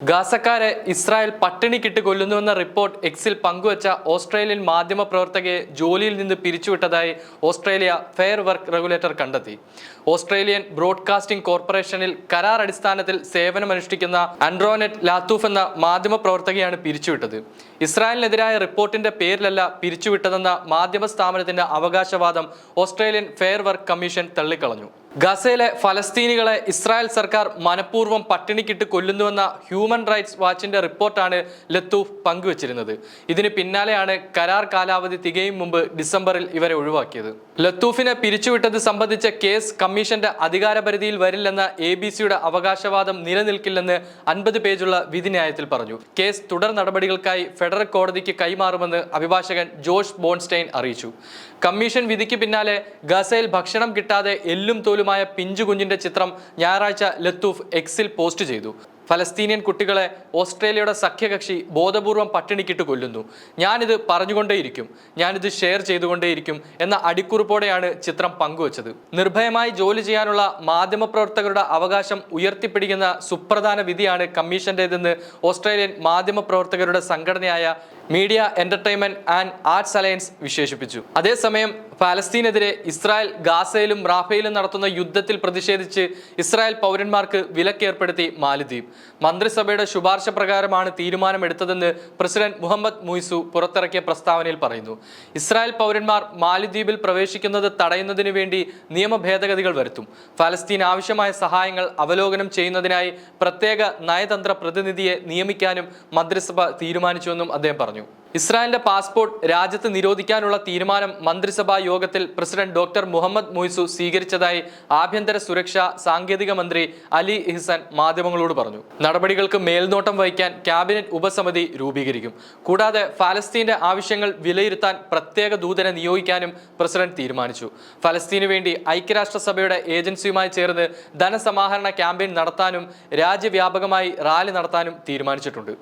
ഗാസക്കാരെ Israel പട്ടിണിക്കിട്ട് കൊല്ലുന്നുവെന്ന report എക്സിൽ പങ്കുവച്ച Australian മാധ്യമ പ്രവർത്തകയെ ജോലിയിൽ നിന്ന് പിരിച്ചുവിട്ടതായി ഓസ്ട്രേലിയ ഫെയർ വർക്ക് റെഗുലേറ്റർ കണ്ടെത്തി. ഓസ്ട്രേലിയൻ ബ്രോഡ്കാസ്റ്റിംഗ് കോർപ്പറേഷനിൽ കരാർ അടിസ്ഥാനത്തിൽ സേവനമനുഷ്ഠിക്കുന്ന ആൻഡ്രോനെറ്റ് ലാത്തൂഫ് എന്ന മാധ്യമ പ്രവർത്തകയാണ് പിരിച്ചുവിട്ടത്. ഇസ്രായേലിനെതിരായ റിപ്പോർട്ടിന്റെ പേരിലല്ല പിരിച്ചുവിട്ടതെന്ന മാധ്യമ സ്ഥാപനത്തിന്റെ അവകാശവാദം ഓസ്ട്രേലിയൻ ഫെയർ വർക്ക് കമ്മീഷൻ തള്ളിക്കളഞ്ഞു. ഗസയിലെ ഫലസ്തീനികളെ ഇസ്രായേൽ സർക്കാർ മനഃപൂർവം പട്ടിണിക്കിട്ട് കൊല്ലുന്നുവെന്ന ഹ്യൂമൻ റൈറ്റ്സ് വാച്ചിന്റെ റിപ്പോർട്ടാണ് ലത്തൂഫ് പങ്കുവച്ചിരുന്നത്. ഇതിന് പിന്നാലെയാണ് കരാർ കാലാവധി തികയും മുമ്പ് ഡിസംബറിൽ ഇവരെ ഒഴിവാക്കിയത്. ലത്തൂഫിനെ പിരിച്ചുവിട്ടത് സംബന്ധിച്ച കേസ് കമ്മീഷന്റെ അധികാരപരിധിയിൽ വരില്ലെന്ന എ ബി സിയുടെ അവകാശവാദം നിലനിൽക്കില്ലെന്ന് അൻപത് പേജുള്ള വിധിന്യായത്തിൽ പറഞ്ഞു. കേസ് തുടർ നടപടികൾക്കായി ഫെഡറൽ കോടതിക്ക് കൈമാറുമെന്ന് അഭിഭാഷകൻ ജോഷ് ബോൺസ്റ്റൈൻ അറിയിച്ചു. കമ്മീഷൻ വിധിക്ക് പിന്നാലെ ഗസയിൽ ഭക്ഷണം കിട്ടാതെ എല്ലും തോലുമായ പിഞ്ചു കുഞ്ഞിന്റെ ചിത്രം ഞായറാഴ്ച ലത്തൂഫ് എക്സിൽ പോസ്റ്റ് ചെയ്തു. ഫലസ്തീനിയൻ കുട്ടികളെ ഓസ്ട്രേലിയയുടെ സഖ്യകക്ഷി ബോധപൂർവം പട്ടിണിക്കിട്ട് കൊല്ലുന്നു. ഞാനിത് പറഞ്ഞുകൊണ്ടേയിരിക്കും. ഞാനിത് ഷെയർ ചെയ്തുകൊണ്ടേയിരിക്കും എന്ന അടിക്കുറിപ്പോടെയാണ് ചിത്രം പങ്കുവച്ചത്. നിർഭയമായി ജോലി ചെയ്യാനുള്ള മാധ്യമപ്രവർത്തകരുടെ അവകാശം ഉയർത്തിപ്പിടിക്കുന്ന സുപ്രധാന വിധിയാണ് കമ്മീഷന്റേതെന്ന് ഓസ്ട്രേലിയൻ മാധ്യമപ്രവർത്തകരുടെ സംഘടനയായ media entertainment and arts alliance വിശേഷിപ്പിച്ചു. അതേസമയം ഫലസ്തീനെതിരെ ഇസ്രായേൽ ഗാസയിലും റാഫയിലും നടത്തുന്ന യുദ്ധത്തിൽ പ്രതിഷേധിച്ച് ഇസ്രായേൽ പൗരന്മാർക്ക് വിലക്കേർപ്പെടുത്തി മാലിദ്വീപ്. മന്ത്രിസഭയുടെ ശുപാർശ പ്രകാരമാണ് തീരുമാനമെടുത്തതെന്ന് പ്രസിഡന്റ് മുഹമ്മദ് മുയ്സു പുറത്തിറക്കിയ പ്രസ്താവനയിൽ പറയുന്നു. ഇസ്രായേൽ പൗരന്മാർ മാലിദ്വീപിൽ പ്രവേശിക്കുന്നത് തടയുന്നതിനു വേണ്ടി നിയമ ഭേദഗതികൾ വരുത്തും. ഫലസ്തീൻ ആവശ്യമായ സഹായങ്ങൾ അവലോകനം ചെയ്യുന്നതിനായി പ്രത്യേക നയതന്ത്ര പ്രതിനിധിയെ നിയമിക്കാനും മന്ത്രിസഭ തീരുമാനിച്ചുവെന്നും അദ്ദേഹം പറഞ്ഞു. ഇസ്രായേലിന്റെ പാസ്പോർട്ട് രാജ്യത്ത് നിരോധിക്കാനുള്ള തീരുമാനം മന്ത്രിസഭാ യോഗത്തിൽ പ്രസിഡന്റ് ഡോക്ടർ മുഹമ്മദ് മൊയ്സു സ്വീകരിച്ചതായി ആഭ്യന്തര സുരക്ഷാ സാങ്കേതിക മന്ത്രി അലി ഇഹ്സാൻ മാധ്യമങ്ങളോട് പറഞ്ഞു. നടപടികൾക്ക് മേൽനോട്ടം വഹിക്കാൻ ക്യാബിനറ്റ് ഉപസമിതി രൂപീകരിക്കും. കൂടാതെ ഫലസ്തീന്റെ ആവശ്യങ്ങൾ വിലയിരുത്താൻ പ്രത്യേക ദൂതനെ നിയോഗിക്കാനും പ്രസിഡന്റ് തീരുമാനിച്ചു. ഫലസ്തീനു വേണ്ടി ഐക്യരാഷ്ട്രസഭയുടെ ഏജൻസിയുമായി ചേർന്ന് ധനസമാഹരണ ക്യാമ്പയിൻ നടത്താനും രാജ്യവ്യാപകമായി റാലി നടത്താനും തീരുമാനിച്ചിട്ടുണ്ട്.